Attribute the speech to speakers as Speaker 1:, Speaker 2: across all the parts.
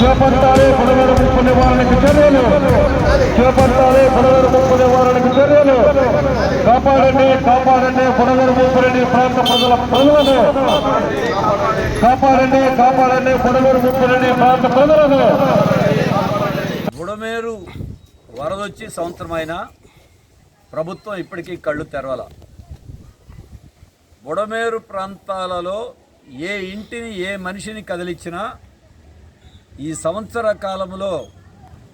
Speaker 1: చేపట్టాలి బుడగడు ముప్పు నివారణకు చర్యలు. చేపట్టాలి బుడగడు ముప్పు నివారణకు చర్యలు. కాపాడండి కాపాడండి బుడగడు ముప్పురెడ్డి ప్రాంత ప్రజల ప్రజలను. కాపాడండి కాపాడండి బుడగడు ముప్పురెడ్డి ప్రాంత ప్రజలను.
Speaker 2: బుడమేరు వరదొచ్చి సంవత్సరమైన ప్రభుత్వం ఇప్పటికీ కళ్ళు తెరవాల. బుడమేరు ప్రాంతాలలో ఏ ఇంటిని ఏ మనిషిని కదిలించినా ఈ సంవత్సర కాలంలో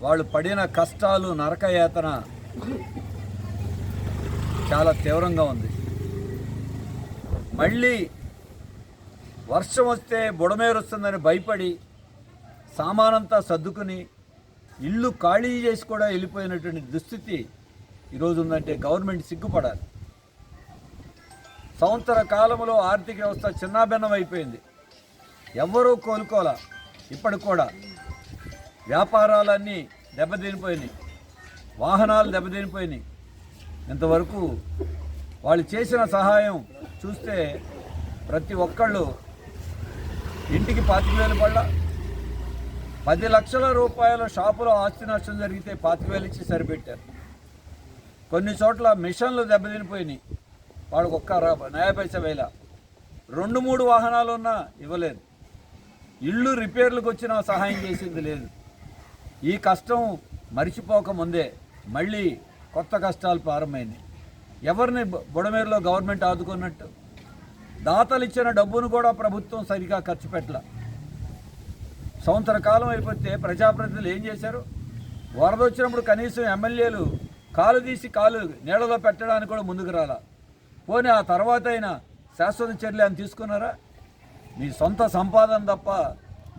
Speaker 2: వాళ్ళు పడిన కష్టాలు నరకయాతన చాలా తీవ్రంగా ఉంది. మళ్ళీ వర్షం వస్తే బుడమేరు వస్తుందని భయపడి సామానంతా సర్దుకుని ఇల్లు ఖాళీ చేసి కూడా వెళ్ళిపోయినటువంటి దుస్థితి ఈరోజు ఉందంటే గవర్నమెంట్ సిగ్గుపడాలి. సంవత్సర కాలంలో ఆర్థిక వ్యవస్థ చిన్నాభిన్నం అయిపోయింది. ఎవ్వరూ కోలుకోలే. ఇప్పటికి కూడా వ్యాపారాలన్నీ దెబ్బతినిపోయినాయి. వాహనాలు దెబ్బతినిపోయినాయి. ఇంతవరకు వాళ్ళు చేసిన సహాయం చూస్తే ప్రతి ఒక్కళ్ళు ఇంటికి పాతిక వేలు పడ్డ. పది లక్షల రూపాయల షాపులో ఆస్తి నష్టం జరిగితే పాతిక వేలు ఇచ్చి సరిపెట్టారు. కొన్ని చోట్ల మిషన్లు దెబ్బతినిపోయినాయి. వాళ్ళకు ఒక్క నయా పైస వేల. రెండు మూడు వాహనాలు ఉన్నా ఇవ్వలేదు. ఇళ్ళు రిపేర్లకు వచ్చినా సహాయం చేసింది లేదు. ఈ కష్టం మరిచిపోకముందే మళ్ళీ కొత్త కష్టాలు ప్రారంభమైంది. ఎవరిని బుడమేరులో గవర్నమెంట్ ఆదుకున్నట్టు? దాతలు ఇచ్చిన డబ్బును కూడా ప్రభుత్వం సరిగా ఖర్చు పెట్టల. సంవత్సర కాలం అయిపోతే ప్రజాప్రతినిధులు ఏం చేశారు? వరద వచ్చినప్పుడు కనీసం ఎమ్మెల్యేలు కాలు తీసి కాలు నీళ్ళలో పెట్టడానికి కూడా ముందుకు రాలా. పోనీ ఆ తర్వాత అయినా శాశ్వత చర్యలు అని తీసుకున్నారా? మీ సొంత సంపాదన తప్ప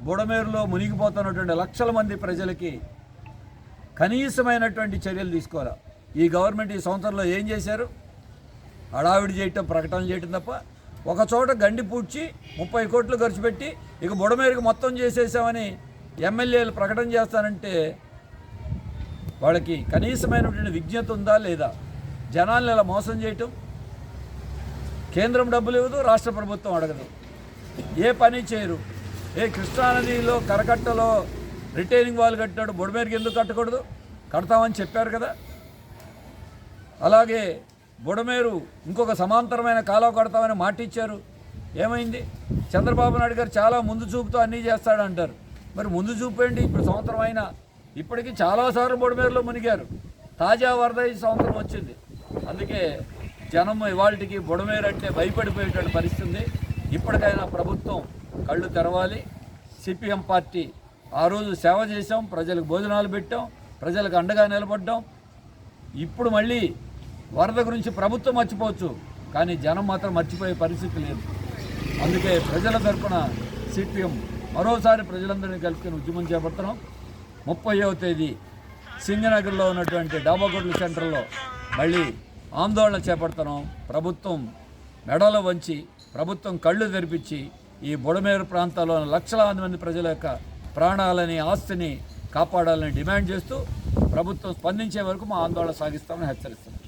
Speaker 2: బుడమేరులో మునిగిపోతున్నటువంటి లక్షల మంది ప్రజలకి కనీసమైనటువంటి చర్యలు తీసుకోవాలి? ఈ గవర్నమెంట్ ఈ సంవత్సరంలో ఏం చేశారు? హడావిడి చేయటం ప్రకటన చేయటం తప్ప ఒక చోట గండి పూడ్చి ముప్పై కోట్లు ఖర్చు పెట్టి ఇక బుడమేరుకు మొత్తం చేసేసామని ఎమ్మెల్యేలు ప్రకటన చేస్తానంటే వాళ్ళకి కనీసమైనటువంటి విజ్ఞత ఉందా లేదా? జనాల్ని ఇలా మోసం చేయటం? కేంద్రం డబ్బులు ఇవ్వదు రాష్ట్ర ప్రభుత్వం అడగదు. ఏ పని చేయరు. ఏ కృష్ణానదిలో కరకట్టలో రిటైనింగ్ వాల్ కట్టినాడు బుడమేరుకి ఎందుకు కట్టకూడదు? కడతామని చెప్పారు కదా. అలాగే బుడమేరు ఇంకొక సమాంతరమైన కాలువ కడతామని మాట ఇచ్చారు ఏమైంది? చంద్రబాబు నాయుడు గారు చాలా ముందు చూపుతో అన్నీ చేస్తాడంటారు. మరి ముందు చూపేయండి ఇప్పుడు సంవత్సరం అయినా ఇప్పటికీ చాలాసార్లు బుడమేరులో మునిగారు. తాజా వరద ఈ సంవత్సరం వచ్చింది. అందుకే జనం ఇవాళకి బుడమేరు అంటే భయపడిపోయేటువంటి పరిస్థితి ఉంది ఇప్పటికైనా ప్రభుత్వం కళ్ళు తెరవాలి. సిపిఎం పార్టీ ఆ రోజు సేవ చేసాం ప్రజలకు భోజనాలు పెట్టాం ప్రజలకు అండగా నిలబడ్డాం. ఇప్పుడు మళ్ళీ వరద గురించి ప్రభుత్వం మర్చిపోవచ్చు కానీ జనం మాత్రం మర్చిపోయే పరిస్థితి లేదు. అందుకే ప్రజల తరపున సిపిఎం మరోసారి ప్రజలందరినీ కలుపుకొని ఉద్యమం చేపడుతున్నాం. ముప్పైవ తేదీ సింగనగర్లో ఉన్నటువంటి డాబాగొడ్ల సెంటర్లో మళ్ళీ ఆందోళన చేపడుతున్నాం. ప్రభుత్వం మెడలో వంచి ప్రభుత్వం కళ్ళు తెరిపించి ఈ బుడమేరు ప్రాంతాల్లో లక్షలాది మంది ప్రజల యొక్క ప్రాణాలని ఆస్తిని కాపాడాలని డిమాండ్ చేస్తూ ప్రభుత్వం స్పందించే వరకు మా ఆందోళన సాగిస్తామని హెచ్చరిస్తున్నాం.